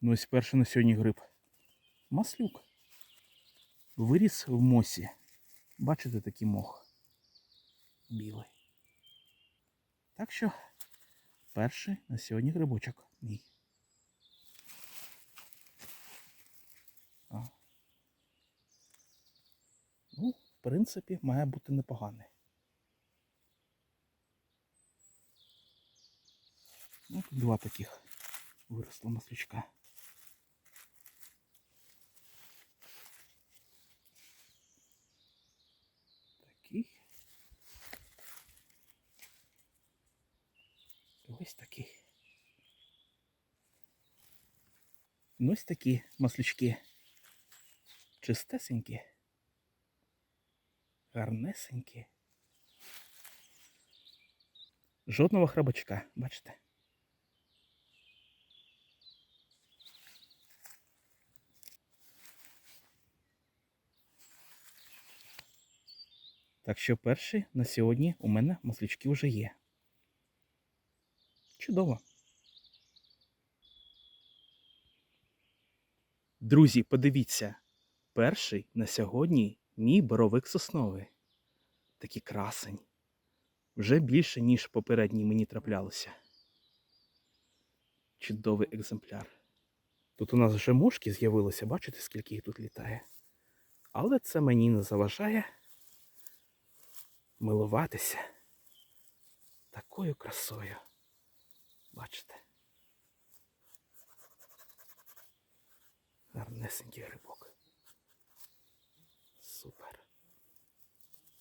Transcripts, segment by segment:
Ну ось перший на сьогодні гриб. Маслюк. Виріс в мосі. Бачите такий мох. Білий. Так що перший на сьогодні грибочок мій. Ну, в принципі, має бути непоганий. Ну, два таких виросло маслючка. Такий. І Ось такий. Ну, ось такі маслючки. Чистесенькі. Гарнесенькі. Жодного храбачка, бачите? Так що перші на сьогодні у мене маслючки вже є. Чудово. Друзі, подивіться, перший на сьогодні мій боровик сосновий. Такий красень. Вже більше, ніж попередній мені траплялося. Чудовий екземпляр. Тут у нас вже мушки з'явилися, бачите, скільки їх тут літає. Але це мені не заважає милуватися такою красою. Бачите? Гарнесенький грибок. Супер.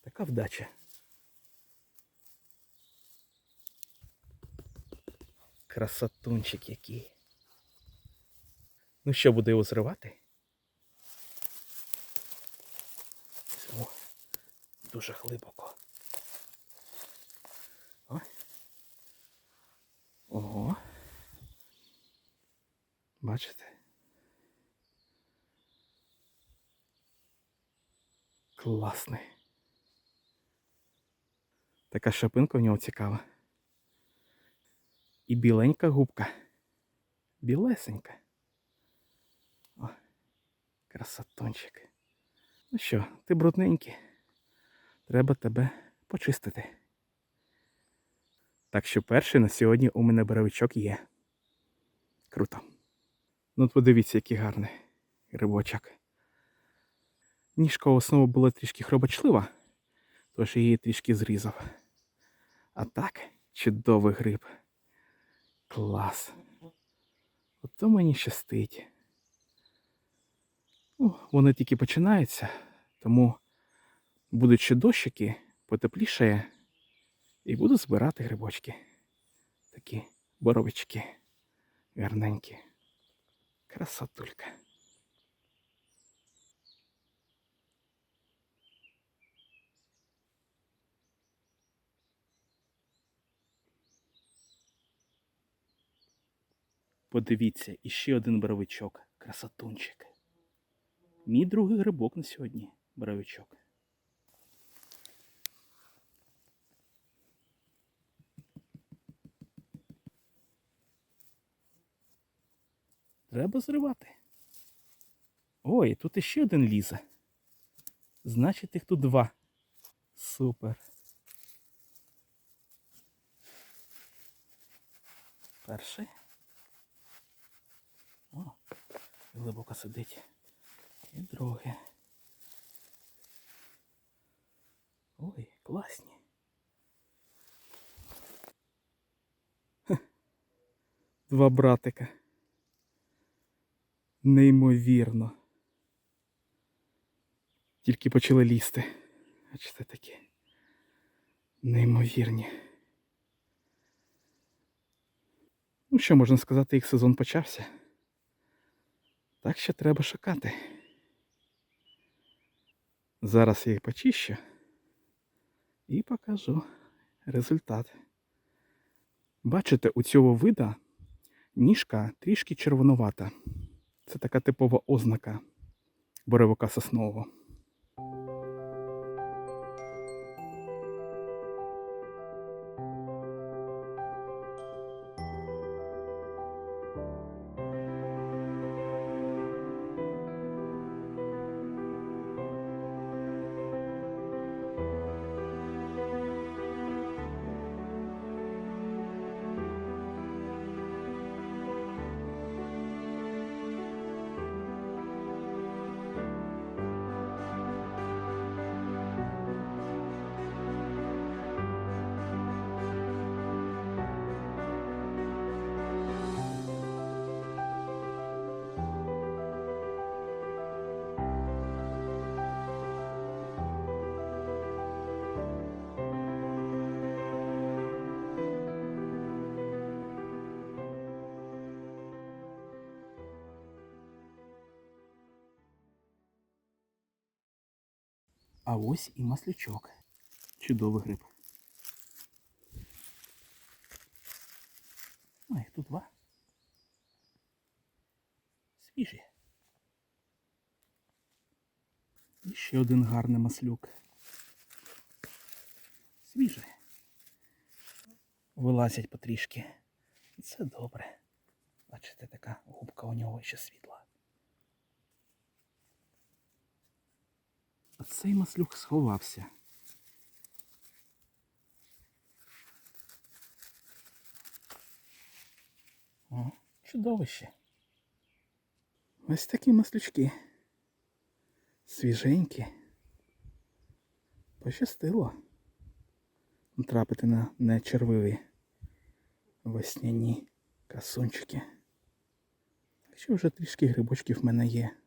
Така вдача. Красотунчик який. Ну що, буде його зривати? О, дуже глибоко. Ого. Бачите? Класний. Така шапинка в нього цікава. І біленька губка. Білесенька. О, красотончик. Ну що, ти брудненький. Треба тебе почистити. Так що перший на сьогодні у мене боровичок є. Круто. Ну от подивіться, який гарний грибочок. Ніжка основа була трішки хробочлива, тож її трішки зрізав. А так, чудовий гриб. Клас. Ото мені щастить. Ну, вони тільки починаються, тому будуть ще дощики, потеплішає, і буду збирати грибочки. Такі боровички гарненькі. Красотулька. Подивіться, іще один боровичок. Красотунчик. Мій другий грибок на сьогодні. Боровичок. Треба зривати. Ой, тут іще один лізе. Значить, їх тут два. Супер. Перший. О, глибоко сидить. І друге. Ой, класні. Хе. Два братика. Неймовірно. Тільки почали лізти. Бачите такі. Неймовірні. Ну, що можна сказати, їх сезон почався. Так що треба шукати. Зараз я їх почищу і покажу результат. Бачите, у цього вида ніжка трішки червонувата. Це така типова ознака боровика соснового. А ось і маслючок. Чудовий гриб. А, їх тут два. Свіжі. І ще один гарний маслюк. Свіжий. Вилазять потрішки. Це добре. Бачите, така губка у нього ще світла. А цей маслюк сховався. О, чудовище. Ось такі маслючки. Свіженькі. Пощастило. Трапити на нечервиві весняні красунчики. Так що вже трішки грибочків в мене є.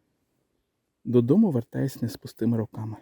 Додому вертаюсь не з пустими руками.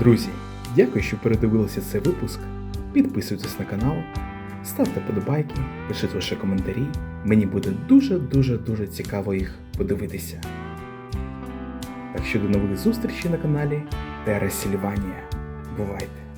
Друзі, дякую, що передивилися цей випуск. Підписуйтесь на канал, ставте подобайки, пишіть ваші коментарі. Мені буде дуже-дуже дуже цікаво їх подивитися. Так що до нових зустрічей на каналі Терра Сільванія. Бувайте!